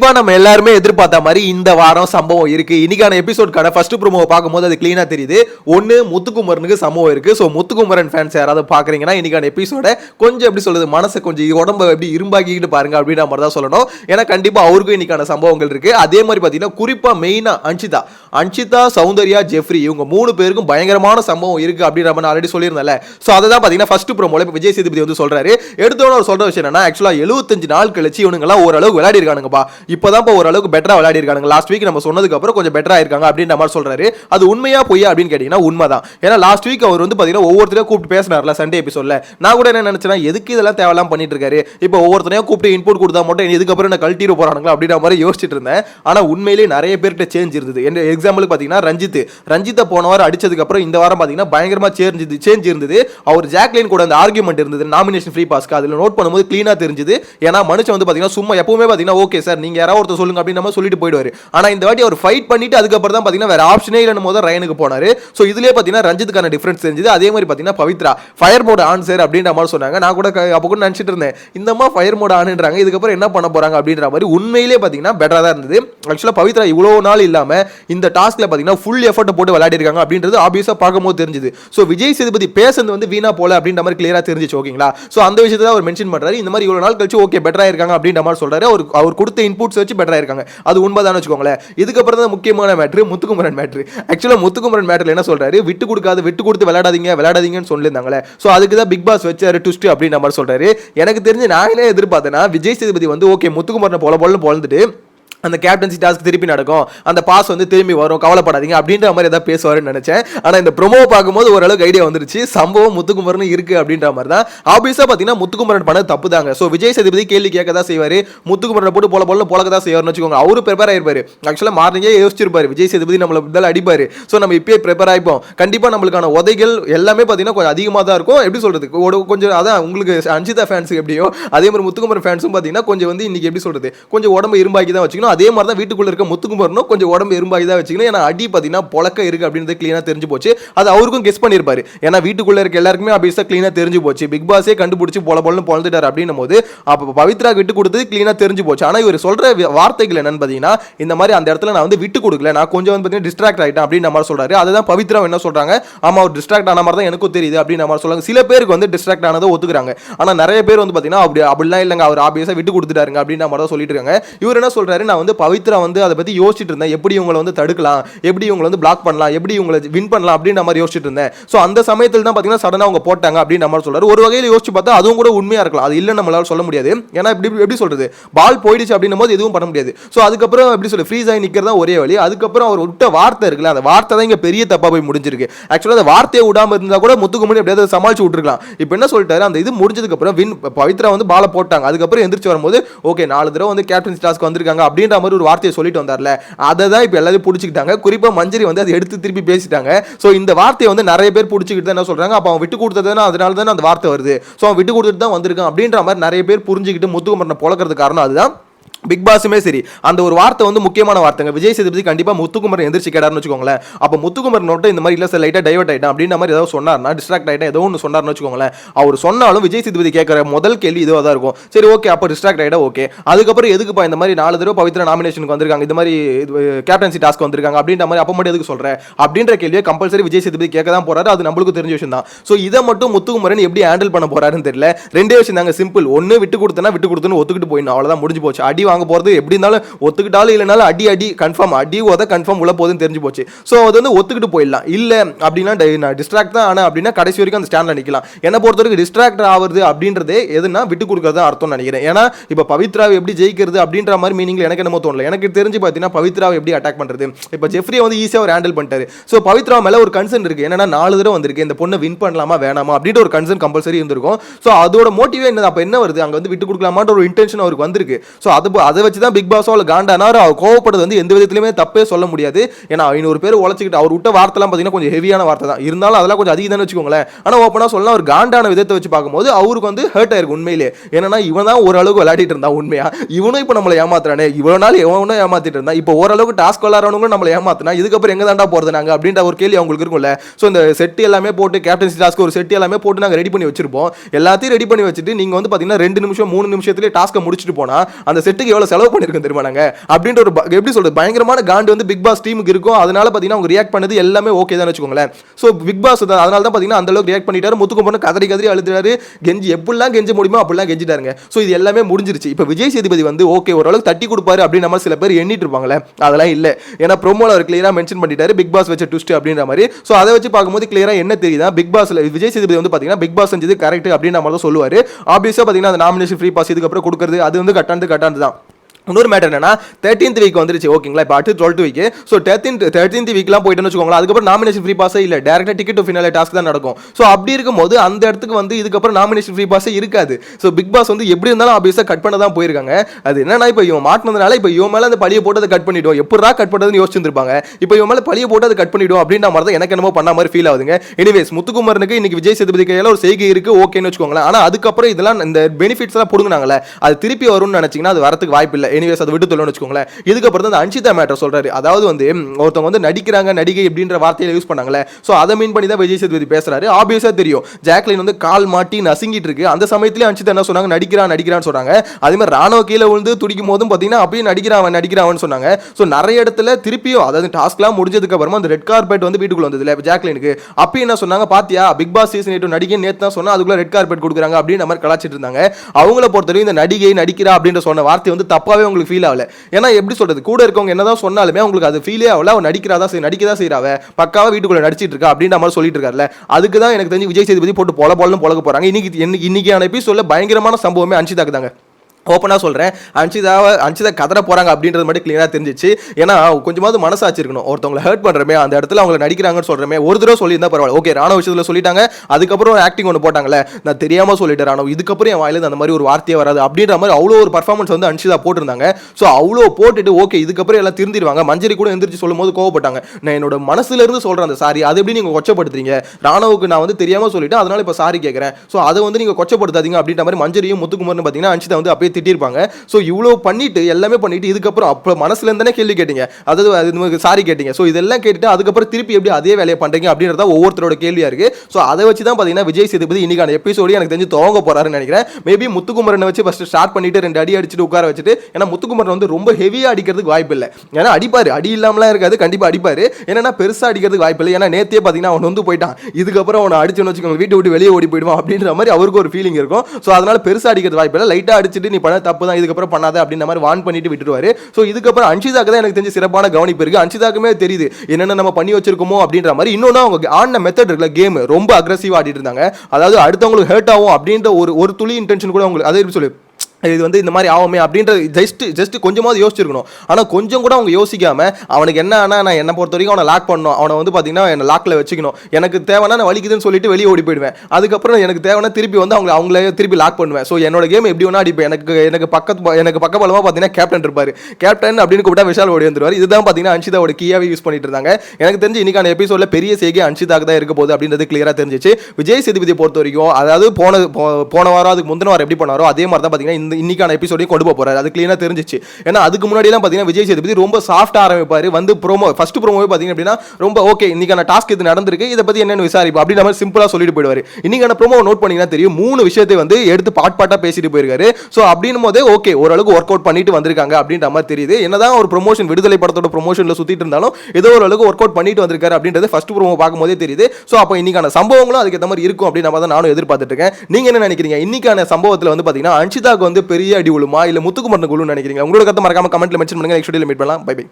இப்போ நம்ம எல்லாருமே எதிர்பார்த்த மாதிரி இந்த வாரம் சம்பவம் இருக்கு. இன்னைக்கான எபிசோட்கான ஃபர்ஸ்ட் ப்ரோமோ பார்க்கும்போது அது க்ளீனாக தெரியுது. ஒன்று முத்துக்குமரனுக்கு சம்பவம் இருக்கு. ஸோ முத்துக்குமரன் ஃபேன்ஸ் யாராவது பாக்குறீங்கன்னா இன்னைக்கான எபிசோட கொஞ்சம் எப்படி சொல்றது மனசை கொஞ்சம் உடம்ப எப்படி இரும்பாக்கிக்கிட்டு பாருங்க அப்படின்ற மாதிரி தான் சொல்லணும். ஏன்னா கண்டிப்பா அவருக்கும் இன்னைக்கான சம்பவங்கள் இருக்கு. அதே மாதிரி பார்த்தீங்கன்னா குறிப்பா மெயினா அன்ஷிதா அன்ஷிதா சௌந்தர்யா ஜெஃப்ரி இவங்க மூணு பேருக்கும் பயங்கரமான சம்பவம் இருக்கு அப்படின்ற மாதிரி ஆல்ரெடி சொல்லியிருந்தேன்ல. ஸோ அதை தான் பார்த்தீங்கன்னா ஃபர்ஸ்ட் ப்ரோமோல இப்போ விஜய் சேதுபதி வந்து சொல்றாரு. எடுத்தோட அவர் சொல்ற விஷயம் என்னன்னா ஆக்சுவலாக எழுபத்தஞ்சு நாள் கழிச்சு இவனுங்களாம் ஓரளவுக்கு விளையாடி இருக்கானுங்கப்பா. இப்போதான் இப்போ ஓரளவுக்கு பெட்டராக விளையாடி இருக்காங்க லாஸ்ட் வீக் நம்ம சொன்னதுக்கு அப்புறம் கொஞ்சம் பெட்டராக இருக்காங்க அப்படின்ற மாதிரி சொல்றாரு. அது உண்மையா பொய்யா அப்படின்னு கேட்டீங்கன்னா உண்மைதான். ஏன்னா லாஸ்ட் வீக் அவர் வந்து பார்த்தீங்கன்னா ஒவ்வொருத்தரையும் கூப்பிட்டு பேசினார்ல சண்டே எபிசோட்ல நான் கூட என்ன நினைச்சேன்னா எதுக்கு இதெல்லாம் தேவையெல்லாம் பண்ணிட்டு இருக்காரு? இப்போ ஒவ்வொருத்தரையும் கூப்பிட்டு இன்புட் கொடுத்தா மட்டும் இதுக்கப்புறம் என்ன கழட்டிட்டு போறானுங்களா அப்படின்ற மாதிரி யோசிச்சுட்டு இருந்தேன். ஆனால் உண்மையிலேயே நிறைய பேர்கிட்ட சேஞ்ச் இருந்தது. என்ன எக்ஸாம்பிளுக்கு பார்த்தீங்கன்னா ரஞ்சித். ரஞ்சித்தை போன வாரம் அடிச்சதுக்கப்புறம் இந்த வாரம் பார்த்தீங்கன்னா பயங்கரமாக சேர்ந்து சேஞ்ச் இருந்தது. அவர் ஜாக்லின் கூட அந்த ஆர்குமெண்ட் இருந்தது. நாமினேஷன் ஃப்ரீ பாஸ்க்கு அதில் நோட் பண்ணும்போது க்ளீனாக தெரிஞ்சது. ஏன்னா மனுஷன் வந்து பார்த்தீங்கன்னா சும்மா எப்பவுமே பார்த்தீங்கன்னா ஓகே சார் நீங்கள் யாராவது ஒருத்தர் சொல்லுங்க அப்படின்னு நம்ம சொல்லிட்டு போயிடுவார். ஆனால் இந்த வாட்டி அவர் ஃபைட் பண்ணிட்டு அதுக்கப்புறம் தான் பார்த்தீங்கன்னா வேறு ஆப்ஷனே இல்லைன்னு போது ரயனுக்கு போனார். ஸோ இதுலேயே பார்த்தீங்கன்னா ரஞ்சித்துக்கான டிஃப்ரென்ஸ் தெரிஞ்சது. அதே மாதிரி பார்த்தீங்கன்னா Pavithra fire mode on sir அப்படின்ற மாதிரி சொன்னாங்க. நான் கூட அப்போ கூட நினச்சிட்டு இருந்தேன். இந்த மாதிரி ஃபயர் மோட் ஆனுன்றாங்க இதுக்கப்புறம் என்ன பண்ண போகிறாங்க அப்படின்ற மாதிரி உண்மையிலே பார்த்தீங்கன்னா பெட்டராக தான் இருந்தது. ஆக்சுவலாக பவித்ரா இவ்வளோ நாள் இல்லாமல் இந்த டாஸ்க்ல பார்த்தீங்கன்னா ஃபுல் எஃபர்ட் போட்டு விளையாடிருக்காங்க அப்படின்றது ஆப்வியஸாக பார்க்கும்போது தெரிஞ்சுது. ஸோ விஜய் சேதுபதி பேசுறது வந்து வீணா போல அப்படின்ற மாதிரி கிளியராக தெரிஞ்சிச்சு ஓகேங்களா ஸோ அந்த விஷயத்தை அவர் மென்ஷன் பண்ணுறாரு இந்த மாதிரி இவ்வளோ நாள் கழிச்சு ஓகே பெட்டராக இருக்காங்க அப்படின்ற மாதிரி சொல்கிறாரு அவர் அவர் கொடுத்த இன்புட்ஸ் வச்சு பெட்டராக இருக்காங்க அது உண்மைதான் வச்சுக்கோங்களேன். இதுக்கப்புறம் தான் முக்கியமான மேட்ரு முத்துக்குமரன் மேட்ரு ஆக்சுவலாக முத்துக்குமரன் மேட்ரில் என்ன சொல்கிறாரு விட்டு கொடுக்காது விட்டு கொடுத்து விளையாடாதீங்க விளையாடாதீங்கன்னு சொல்லியிருந்தாங்களே. ஸோ அதுக்கு தான் பிக் பாஸ் வச்சாரு ட்விஸ்ட் அப்படின்ற மாதிரி சொல்கிறாரு எனக்கு தெரிஞ்சு நான் என்ன எதிர்பார்த்தேன்னா விஜய் சேதுபதி வந்து ஓகே முத்துக்குமரனை போல போலன்னு பிறந்துட்டு அந்த கேப்டன்சி டாஸ்க் திருப்பி நடக்கும். அந்த பாஸ் வந்து திரும்பி வரும். கவலைப்படாதீங்க. அப்படின்ற மாதிரி ஏதாவது பேசுவாருன்னு நினைச்சேன். ஆனால் இந்த ப்ரொமோ பார்க்கும்போது ஓரளவுக்கு ஐடியா வந்துருச்சு. சம்பவம் முத்துக்குமரன் இருக்கு அப்படின்ற மாதிரி தான். ஆப்வியஸா பார்த்தீங்கன்னா முத்துக்குமரன் பண்ணது தப்பு தாங்க ஸோ விஜய் சேதுபதி கேள்வி கேட்க தான் செய்வார். முத்துக்குமரனை போட்டு போல போல போலக்க தான் செய்வார்னு வச்சுக்கோங்க. அவரு ப்ரிப்பேர் ஆயிருப்பார். ஆக்சுவலாக மார்னிங்கே யோசிச்சிருப்பார். விஜய் சேதுபதி நம்மளை இதில் அடிப்பார். ஸோ நம்ம இப்பயே ப்ரிப்பேர் ஆகிப்போம் கண்டிப்பாக நம்மளுக்கான உதைகள் எல்லாமே பார்த்தீங்கன்னா கொஞ்சம் அதிகமாக தான் இருக்கும். எப்படி சொல்றது? ஒரு- கொஞ்சம் அதான் உங்களுக்கு அஞ்சிதா ஃபேன்ஸுக்கு எப்படியோ அதே மாதிரி முத்துக்குமரன் ஃபேன்ஸும் பார்த்தீங்கன்னா கொஞ்சம் வந்து இன்னைக்கு எப்படி சொல்றது? கொஞ்சம் உடம்பு இரும்பாக்கி தான் வச்சுக்கணும். அதே மாதிரி தான் வீட்டுக்குள்ளே இருக்க முத்துக்குமரனும் கொஞ்சம் உடம்பு எறும்பாகி தான் வச்சுக்கணும். ஏன்னா அடி பார்த்தீங்கன்னா பொழக்க இருக்குது அப்படின்றது க்ளீனாக தெரிஞ்சு போச்சு. அது அவருக்கும் கெஸ் பண்ணியிருப்பாரு ஏன்னா வீட்டுக்குள்ளே இருக்க எல்லாருக்குமே அபிஷா க்ளீனாக தெரிஞ்சு போச்சு. பிக் பாஸே கண்டுபிடிச்சி பொல பொலன்னு பொழந்துட்டார் அப்படின்னும் போது அப்போ பவித்ரா விட்டு கொடுத்து க்ளீனாக தெரிஞ்சு போச்சு. ஆனால் இவர் சொல்கிற வார்த்தைகள் என்னன்னு பார்த்தீங்கன்னா இந்த மாதிரி அந்த இடத்துல நான் வந்து விட்டு கொடுக்கல நான் கொஞ்சம் வந்து பார்த்தீங்கன்னா டிஸ்ட்ராக்ட் ஆகிட்டேன் அப்படின்ற மாதிரி சொல்கிறாரு அதுதான் பவித்ரா என்ன சொல்கிறாங்க ஆமாம் அவர் டிஸ்ட்ராக்ட் ஆன மாதிரி தான் எனக்கும் தெரியுது அப்படின்ற மாதிரி சொல்கிறாங்க சில பேருக்கு வந்து டிஸ்ட்ராக்ட் ஆனதை ஒத்துக்குறாங்க. ஆனால் நிறைய பேர் வந்து பார்த்தீங்கன்னா அப்படி அப்படிலாம் இல்லைங்க. அவர் ஆபியஸாக விட்டு கொடுத்துட்டாருங்க அப்படின்ற மாதிரி தான் சொல்லிட்டு இருக்காங்க. இவர் என்ன சொல்கிறாரு நான் வந்து பவித்ரா வந்து அதை பற்றி யோசிச்சுட்டு இருந்தேன். எப்படி இவங்களை வந்து தடுக்கலாம்? எப்படி இவங்களை வந்து பிளாக் பண்ணலாம்? எப்படி இவங்களை வின் பண்ணலாம்? அப்படின்ற மாதிரி யோசிச்சுட்டு இருந்தேன். ஸோ அந்த சமயத்தில் தான் பார்த்தீங்கன்னா சடனாக அவங்க போட்டாங்க அப்படின்ற மாதிரி சொல்கிறார் ஒரு வகையில் யோசிச்சு பார்த்தா அதுவும் கூட உண்மையாக இருக்கலாம். அது இல்லை நம்மளால சொல்ல முடியாது. ஏன்னா இப்படி எப்படி சொல்கிறது பால் போயிடுச்சு அப்படின்னும் போது எதுவும் பண்ண முடியாது. ஸோ அதுக்கப்புறம் எப்படி சொல்ல ஃப்ரீஸ் ஆகி நிற்கிறதா ஒரே வழி. அதுக்கப்புறம் அவர் விட்ட வார்த்தை இருக்குல்ல அந்த வார்த்தை தான் இங்கே பெரிய தப்பாக போய் முடிஞ்சிருக்கு. ஆக்சுவலாக அந்த வார்த்தையை விடாம இருந்தால் கூட முத்துக்குமணி எப்படியாவது சமாளிச்சு விட்டுருக்கலாம். இப்போ என்ன சொல்லிட்டாரு? அந்த இது முடிஞ்சதுக்கப்புறம் வின் பவித்ரா வந்து பாலை போட்டாங்க. அதுக்கப்புறம் எந்திரிச்சு வரும்போது ஓகே நாலு தடவை வந்து கேப்டன்ஸ் டாஸ்க்கு வந்திருக்காங்க அப்படின்ற மாதிரி ஒரு வார்த்தையை சொல்லிட்டு வந்தார்ல. அதை தான் இப்போ எல்லாத்தையும் பிடிச்சிக்கிட்டாங்க. குறிப்பா மஞ்சரி வந்து அதை எடுத்து திருப்பி பேசிட்டாங்க. ஸோ இந்த வார்த்தையை வந்து நிறைய பேர் பிடிச்சிக்கிட்டு தான் என்ன சொல்றாங்க. அப்போ அவன் விட்டு கொடுத்ததுனா அதனால தானே அந்த வார்த்தை வருது. ஸோ அவன் விட்டு கொடுத்துட்டு தான் வந்திருக்கான் அப்படின்ற மாதிரி நிறைய பேர் புரிஞ்சுக்கிட்டு முத்துக்குமரனை பொழக்கிறது காரணம் அதுதான். பிக் பாஸுமே சரி. அந்த ஒரு வார்த்தை வந்து முக்கியமான வார்த்தைங்க. விஜய் சேதுபதி கண்டிப்பாக முத்துக்குமரன் எந்திரிச்சு கேடாருன்னு வச்சுக்கோங்களேன். அப்போ முத்துக்குமரன் நோட்ட இந்த மாதிரி இல்லை சார் லைட்டாக டைவர்ட் ஆகிட்டேன் அப்படின்ற மாதிரி ஏதாவது சொன்னார்னா டிஸ்ட்ராக்ட் ஆகிட்டேன் ஏதோ ஒன்று சொன்னார்னு வச்சுக்கோங்களேன். அவர் சொன்னாலும் விஜய் சேதுபதி கேட்குற முதல் கேள்வி இதுவாக தான் இருக்கும். சரி ஓகே அப்போ டிஸ்ட்ராக்ட் ஆயிட்டா ஓகே அதுக்கப்புறம் எதுக்குப்பா இந்த மாதிரி நாலு தடவை பவித்ரா நாமினேஷனுக்கு வந்திருக்காங்க? இந்த மாதிரி கேப்டன்சி டாஸ்க் வந்திருக்காங்க. அப்படின்ற மாதிரி அப்போ மட்டும் எதுக்கு சொல்றேன் அப்படின்ற கேள்வியை கம்பல்சரி விஜய் சேதுபதி கேட்க தான் போகிறாரு அது நம்மளுக்கு தெரிஞ்ச விஷயம் தான். ஸோ இதை மட்டும் முத்துக்குமரன் எப்படி ஹேண்டில் பண்ண போறாருன்னு தெரியல. ரெண்டே விஷயம் தாங்க சிம்பிள் ஒன்று விட்டு கொடுத்தனா விட்டு கொடுத்துன்னு ஒத்துக்கிட்டு போயிடணும். அவ்வளோதான் முடிஞ்சு போச்சு. அடி வாங்க போறது? எப்படி இருந்தாலும் ஒத்துக்கிட்டாலும் இல்லைனாலும் அடி அடி கன்ஃபார்ம் அடி உத கன்ஃபார்ம் உள்ள போகுதுன்னு தெரிஞ்சு போச்சு. ஸோ அது வந்து ஒத்துக்கிட்டு போயிடலாம். இல்லை அப்படின்னா நான் டிஸ்ட்ராக்ட் தான் ஆனால் அப்படின்னா கடைசி வரைக்கும் அந்த ஸ்டாண்டில் நிற்கலாம் என்னை பொறுத்த வரைக்கும் டிஸ்ட்ராக்ட் ஆகுறது அப்படின்றதே எதுனா விட்டு கொடுக்கறது அர்த்தம் நினைக்கிறேன். ஏன்னா இப்போ பவித்ராவை எப்படி ஜெயிக்கிறது அப்படின்ற மாதிரி மீனிங்ல எனக்கு என்னமோ தோணல. எனக்கு தெரிஞ்சு பார்த்தீங்கன்னா பவித்ராவை எப்படி அட்டாக் பண்ணுறது இப்போ ஜெஃப்ரியை வந்து ஈஸியாக ஒரு ஹேண்டில் பண்ணிட்டாரு. ஸோ பவித்ரா மேலே ஒரு கன்சர்ன் இருக்கு. என்னன்னா நாலு தடவை வந்திருக்கு. இந்த பொண்ணை வின் பண்ணலாமா வேணாமா அப்படின்ற ஒரு கன்சர்ன் கம்பல்சரி இருந்திருக்கும். ஸோ அதோட மோட்டிவே என்ன அப்போ என்ன வருது? அங்கே வந்து விட்டு கொடுக்கலாமான்ற ஒரு இன்டென்ஷன் அவருக்கு வந்திருக்கு. ஸோ அது அதை வச்சு தான் பிக் பாஸோ இல்லை காண்டானார். அவர் கோவப்படுறது வந்து எந்த விதத்துலையுமே தப்பே சொல்ல முடியாது. ஏன்னா ஐநூறு பேர் உழைச்சிக்கிட்டு அவர் விட்ட வார்த்தைலாம் பார்த்தீங்கன்னா கொஞ்சம் ஹெவியான வார்த்தை தான். இருந்தாலும் அதெல்லாம் கொஞ்சம் அதிகம் தான் வச்சுக்கோங்களேன். ஆனால் ஓப்பனாக சொல்லலாம் அவர் காண்டான விதத்தை வச்சு பார்க்கும்போது அவருக்கு வந்து ஹர்ட் ஆயிருக்கு உண்மையிலே. என்னன்னா இவன் தான் ஓரளவுக்கு விளையாடிட்டு இருந்தான் உண்மையா? இவனும் இப்போ நம்மளை ஏமாத்துறானே. இவ்வளோ நாள் இவனும் ஏமாத்திட்டு இருந்தான் இப்போ ஓரளவுக்கு டாஸ்க் விளாட்றவங்களும் நம்மளை ஏமாத்தினா இதுக்கப்புறம் எங்க தாண்டா போறது நாங்க? அப்படின்ற ஒரு கேள்வி அவங்களுக்கு இருக்கும்ல. ஸோ இந்த செட்டு எல்லாமே போட்டு கேப்டன்சி டாஸ்க் ஒரு செட்டு எல்லாமே போட்டு நாங்கள் ரெடி பண்ணி வச்சிருப்போம். எல்லாத்தையும் ரெடி பண்ணி வச்சுட்டு நீங்க வந்து பார்த்தீங்கன்னா ரெண்டு நிமிஷம் மூணு நிமிஷத்துலேயே டாஸ்க்கை முடிச்சுட்டு போனா அந்த செட்டுக்கு படத்துக்கு எவ்வளோ செலவு பண்ணியிருக்கோம் தெரியுமா நாங்கள் அப்படின்ற ஒரு ப- எப்படி சொல்றது? பயங்கரமான காண்டு வந்து பிக் பாஸ் டீமுக்கு இருக்கும். அதனால பார்த்தீங்கன்னா அவங்க ரியாக்ட் பண்ணது எல்லாமே ஓகே தான் வச்சுக்கோங்களேன். ஸோ பிக் பாஸ் தான். அதனால தான் பார்த்தீங்கன்னா அந்த அளவுக்கு ரியாக்ட் பண்ணிட்டாரு. முத்துக்குமரன் கதறி கதறி அழுதுறாரு. கெஞ்சி எப்படிலாம் கெஞ்ச முடியுமோ அப்படிலாம் கெஞ்சிட்டாருங்க. ஸோ இது எல்லாமே முடிஞ்சிருச்சு. இப்போ விஜய் சேதுபதி வந்து ஓகே ஓரளவுக்கு தட்டி கொடுப்பாரு அப்படின்னு நம்ம சில பேர் எண்ணிட்டு இருப்பாங்களே அதெல்லாம் இல்லை. ஏன்னா ப்ரோமோவில் அவர் கிளியராக மென்ஷன் பண்ணிட்டாரு. பிக் பாஸ் வச்ச ட்விஸ்ட் அப்படின்ற மாதிரி. ஸோ அதை வச்சு பார்க்கும்போது கிளியராக என்ன தெரியுதா? பிக் பாஸில் விஜய் சேதுபதி வந்து பார்த்தீங்கன்னா பிக் பாஸ் செஞ்சது கரெக்ட் அப்படின்ற மாதிரி தான் சொல்லுவார். ஆப்வியஸாக பார்த்தீங்கன்னா அந்த நாமினேஷன் ஃப்ரீ பாஸ் இதுக்கப்புறம் கொடுக்குறது அது வந்து கட்டானது கட்டானது தான். இன்னொரு மேட்டர் என்னன்னா தேர்ட்டீன்த் வீக் வந்துருச்சு ஓகேங்களா இப்போ அடுத்து twelfth week so thirteenth thirteenth வீக்லாம் போயிட்டுன்னு வச்சுக்கோங்களேன் அதுக்கப்புறம் நாமினேஷன் ஃப்ரீ பாஸே இல்லை. டேரக்டாக டிக்கெட் டு ஃபினாலே டாஸ்க் தான் நடக்கும். ஸோ அப்படி இருக்கும்போது அந்த இடத்துக்கு வந்து இதுக்கப்புறம் நாமினேஷன் ஃப்ரீ பாஸே இருக்காது. ஸோ பிக் பாஸ் வந்து எப்படி இருந்தாலும் ஆபியஸாக கட் பண்ண தான் போயிருக்காங்க. அது என்னன்னா இப்போ இவன் மாட்டினதுனால இப்போ இவன் மேலே அந்த பழியை போட்டு அதை கட் பண்ணிவிடும் எப்படா கட் பண்ணுறதுன்னு யோசிச்சிருப்பாங்க இப்போ இவன் மேலே பழியை போட்டு அதை கட் பண்ணிவிடும் அப்படின்ற மாதிரி தான் எனக்கு என்னமோ பண்ண மாதிரி ஃபீல் ஆகுதுங்க. எனிவேஸ் முத்துக்குமரனுக்கு இன்னைக்கு விஜய் சேதுபதி கையில் ஒரு செய்கை இருக்குது ஓகேன்னு வச்சுக்கோங்களேன். ஆனால் அதுக்கப்புறம் இதெல்லாம் இந்த பெனிஃபிட்ஸ்லாம் பிடுங்கினாங்களே அது திருப்பி வரும்னு நினச்சிங்கன்னா அது வரத்துக்கு வாய்ப்பு இல்லை எனிவேஸ் அதை விட்டு சொல்லணும்னு வச்சுக்கோங்களேன். இதுக்கப்புறம் அந்த அன்ஷிதா மேட்டர் சொல்றாரு. அதாவது வந்து ஒருத்தவங்க வந்து நடிக்கிறாங்க நடிகை அப்படின்ற வார்த்தையில யூஸ் பண்ணாங்களே ஸோ அதை மீன் பண்ணி தான் விஜய் சேதுபதி பேசுறாரு. ஆப்வியஸா தெரியும். ஜாக்லின் வந்து கால் மாட்டி நசுங்கிட்டு இருக்கு. அந்த சமயத்துலயும் அன்ஷிதா என்ன சொன்னாங்க? நடிக்கிறான் நடிக்கிறான்னு சொன்னாங்க. அதே மாதிரி ராணுவ கீழே விழுந்து துடிக்கும் போதும் பார்த்தீங்கன்னா அப்படியே நடிக்கிறான் நடிக்கிறான்னு சொன்னாங்க. ஸோ நிறைய இடத்துல திருப்பியும் அதாவது டாஸ்க்லாம் முடிஞ்சதுக்கு அப்புறமா அந்த ரெட் கார்பெட் வந்து வீட்டுக்குள்ள வந்ததுல ஜாக்லினுக்கு. அப்பயும் என்ன சொன்னாங்க? பாத்தியா பிக் பாஸ் சீசன் எட்டு நடிகை நேத்து தான் சொன்னா அதுக்குள்ள ரெட் கார்பெட் கொடுக்குறாங்க அப்படின்னு மாதிரி கலாச்சிட்டு இருந்தாங்க. அவங்கள பொறுத்தவரைக்கும் இந்த நடிகை நடிக்கிறா அப்படின்ற சொன்ன வார்த்தை வந்து தப்பாவே உங்களுக்கு ஃபீல் ஆகல. ஏன்னா எப்படி சொல்றது? கூட இருக்கவங்க என்னதான் சொன்னாலுமே உங்களுக்கு அது ஃபீலே ஆகல. அவன் நடிக்கிறதா செய்ய நடிக்கதா செய்கிறாவ பக்காவா வீட்டுக்குள்ள நடிச்சிட்டு இருக்கா அப்படின்ற மாதிரி சொல்லிட்டு இருக்காருல்ல. அதுக்கு தான் எனக்கு தெரிஞ்சு விஜய் சேதுபதி போட்டு பொல பொலன்னு பொழக்க போறாங்க. இன்னைக்கு இன்னைக்கு அனுப்பி சொல்ல பயங்கரமான சம்பவமே அனுப்பிச்சு தாக்குதாங்க ஓப்பனாக சொல்கிறேன் அன்ஷிதாவை அன்ஷிதா கதற போகிறாங்க அப்படின்றது மட்டும் க்ளீனாக தெரிஞ்சிச்சு. ஏன்னா கொஞ்சமாவது மனசாச்சிருக்கணும் ஒருத்தவங்களை ஹர்ட் பண்ணுறமே அந்த இடத்துல அவங்களை நடிக்கிறாங்கன்னு சொல்கிறமே ஒரு தடவை சொல்லியிருந்தா பரவாயில்ல. ஓகே ராணுவ விஷயத்தில் சொல்லிட்டாங்க. அதுக்கப்புறம் ஆக்டிங் ஒன்று போட்டாங்களே நான் தெரியாமல் சொல்லிட்டேன் ராணுவ. இதுக்கப்புறம் என் வாயிலிருந்து அந்த மாதிரி ஒரு வார்த்தையே வராது. அப்படின்ற மாதிரி அவ்வளோ ஒரு பர்ஃபார்மன்ஸ் வந்து அன்ஷிதா போட்டிருந்தாங்க. ஸோ அவ்வளோ போட்டுட்டு ஓகே இதுக்கப்புறம் எல்லாம் திருந்திடுவாங்க. மஞ்சரி கூட எந்திரிச்சு சொல்லும்போது கோவப்பட்டாங்க. நான் என்னோட மனசுலேருந்து சொல்கிறேன் அந்த சாரி. அது எப்படி நீங்கள் கொச்சப்படுத்துறீங்க? ராணுவுக்கு நான் வந்து தெரியாமல் சொல்லிட்டேன். அதனால இப்போ சாரி கேட்குறேன் ஸோ அதை வந்து நீங்கள் கொச்சப்படுத்தாதீங்க அப்படின்ற மாதிரி மஞ்சரியும் முத்துக்குமார்னு பார்த்தீங்கன்னா அன்ஷிதா வந்து அப்படியே திட்டிருப்பாங்க. ஸோ இவ்வளோ பண்ணிட்டு எல்லாமே பண்ணிட்டு இதுக்கப்புறம் அப்போ மனசுல இருந்தானே கேள்வி கேட்டீங்க. அதாவது அது சாரி கேட்டீங்க. ஸோ இதெல்லாம் கேட்டுட்டு அதுக்கப்புறம் திருப்பி எப்படி அதே வேலையை பண்றீங்க அப்படின்றத ஒவ்வொருத்தரோட கேள்வியாக இருக்கு. ஸோ அதை வச்சு தான் பார்த்தீங்கன்னா விஜய் சேதுபதி இன்னைக்கான எபிசோடு எனக்கு தெரிஞ்சு துவங்க போறாருன்னு நினைக்கிறேன். மேபி முத்துக்குமரனை வச்சு ஃபஸ்ட்டு ஸ்டார்ட் பண்ணிட்டு ரெண்டு அடி அடிச்சுட்டு உட்கார வச்சுட்டு ஏன்னா முத்துக்குமரன் வந்து ரொம்ப ஹெவியாக அடிக்கிறதுக்கு வாய்ப்பு இல்லை. ஏன்னா அடிப்பார். அடி இல்லாமலாம் இருக்காது கண்டிப்பாக அடிப்பார். ஏன்னா பெருசாக அடிக்கிறதுக்கு வாய்ப்பு இல்லை. ஏன்னா நேத்தே பார்த்தீங்கன்னா அவன் வந்து போயிட்டான். இதுக்கப்புறம் அவனை அடிச்சுன்னு வச்சுக்கோங்க வீட்டை விட்டு வெளியே ஓடி போயிடுவான் அப்படின்ற மாதிரி அவருக்கு ஒரு ஃபீலிங் இருக்கும். ஸோ அதனால பெருசாக அடிக்கிறது வாய்ப்பு இல்லை. லைட்டாக அடிச்சுட்டு நீ பண்ண தப்பு தான் இதுக்கப்புறம் பண்ணாத அப்படின்ற மாதிரி வான் பண்ணிட்டு விட்டுருவாரு. ஸோ இதுக்கப்புறம் அன்ஷிதாக்கு தான் எனக்கு தெரிஞ்சு சிறப்பான கவனிப்பு இருக்கு. அன்ஷிதாக்குமே தெரியுது என்னென்ன நம்ம பண்ணி வச்சிருக்கோமோ அப்படின்ற மாதிரி. இன்னொன்று அவங்க ஆடின மெத்தட் இருக்குல்ல கேம் ரொம்ப அக்ரஸிவாக ஆடிட்டு இருந்தாங்க. அதாவது அடுத்தவங்களுக்கு ஹர்ட் ஆகும் அப்படின்ற ஒரு ஒரு துளி இன்டென்ஷன் கூட உங்களுக்கு அதே சொல்லி சொல்லு. இது வந்து இந்த மாதிரி ஆகுமே அப்படின்ற ஜஸ்ட் ஜஸ்ட் கொஞ்சமாவது யோசிச்சிருக்கணும். ஆனால் கொஞ்சம் கூட அவங்க யோசிக்காம அவனுக்கு என்ன ஆனால் நான் என்னை பொறுத்த வரைக்கும் அவனை லாக் பண்ணணும். அவனை வந்து பார்த்தீங்கன்னா என்னை லாக்கில் வச்சுக்கணும். எனக்கு தேவைன்னா நான் வலிக்குதுன்னு சொல்லிட்டு வெளியே ஓடி போயிடுவேன். அதுக்கப்புறம் எனக்கு தேவைன்னா திருப்பி வந்து அவங்க அவங்களே திருப்பி லாக் பண்ணுவேன். ஸோ என்னோட கேம் எப்படி வேணா அடிப்பேன். எனக்கு எனக்கு பக்கத்து எனக்கு பக்கபலமாக பார்த்தீங்கன்னா கேப்டன் இருப்பார். கேப்டன் அப்படின்னு கூப்பிட்டா விஷால் ஓடி வந்துருவார். இதுதான் பார்த்தீங்கன்னா அன்ஷிதாவோட கீயாவே யூஸ் பண்ணிட்டு இருந்தாங்க எனக்கு தெரிஞ்சு இன்னைக்கான எபிசோட்ல பெரிய செய்கை அன்ஷிதாக தான் இருக்க போகுது அப்படின்றது கிளியராக தெரிஞ்சிச்சு. விஜய் சேதுபதியை பொறுத்த வரைக்கும் அதாவது போன போன வாரம் அதுக்கு முந்தின வாரம் எப்படி பண்ணாரோ அதே மாதிரி தான் பார்த்தீங்கன்னா இந்த இன்னைக்கான எபிசோடையும் கொண்டு போக போறாரு. அது க்ளீனாக தெரிஞ்சிச்சு. ஏன்னா அதுக்கு முன்னாடிலாம் பார்த்தீங்கன்னா விஜய் சேதுபதி ரொம்ப சாஃப்டாக ஆரம்பிப்பாரு. வந்து ப்ரோமோ ஃபர்ஸ்ட் ப்ரோமோவே பார்த்தீங்க அப்படின்னா ரொம்ப ஓகே இன்னைக்கான டாஸ்க் இது நடந்திருக்கு. இதை பற்றி என்னென்னு விசாரிப்போம். அப்படின்ற மாதிரி சிம்பிளாக சொல்லிட்டு போயிடுவாரு. இன்னைக்கான ப்ரோமோ நோட் பண்ணீங்கன்னா தெரியும். மூணு விஷயத்தை வந்து எடுத்து பாட் பாட்டா பேசிட்டு போயிருக்காரு. ஸோ அப்படின்னும் போதே ஓகே ஓரளவுக்கு ஒர்க் அவுட் பண்ணிட்டு வந்திருக்காங்க அப்படின்ற மாதிரி தெரியுது. என்னதான் ஒரு ப்ரொமோஷன் விடுதலை படத்தோட ப்ரொமோஷனில் சுத்திட்டு இருந்தாலும் ஏதோ ஓரளவுக்கு ஒர்க் அவுட் பண்ணிட்டு வந்திருக்காரு அப்படின்றது ஃபர்ஸ்ட் ப்ரோமோ பார்க்கும்போதே தெரியுது. ஸோ அப்போ இன்னைக்கான சம்பவங்களும் அதுக்கு ஏற்ற மாதிரி இருக்கும் அப்படின்னு நம்ம தான் நானும் எதிர்பார்த்துட்டு இருக்கேன். நீங்க என்ன நினைக்கிறீங்க? இன்னைக்கான சம்பவத்தில் வந்து பார்த்தீங்கன்னா அன்ஷிதாக்கு வந்து பெரிய அடி விழுமா? இல்லை முத்துக்குமரனுக்கு விழுன்னு நினைக்கிறீங்க உங்களோட கருத்தை மறக்காம கமெண்ட்ல மென்ஷன் பண்ணுங்க. நெக்ஸ்ட் மீட் பண்ணலாம். Bye bye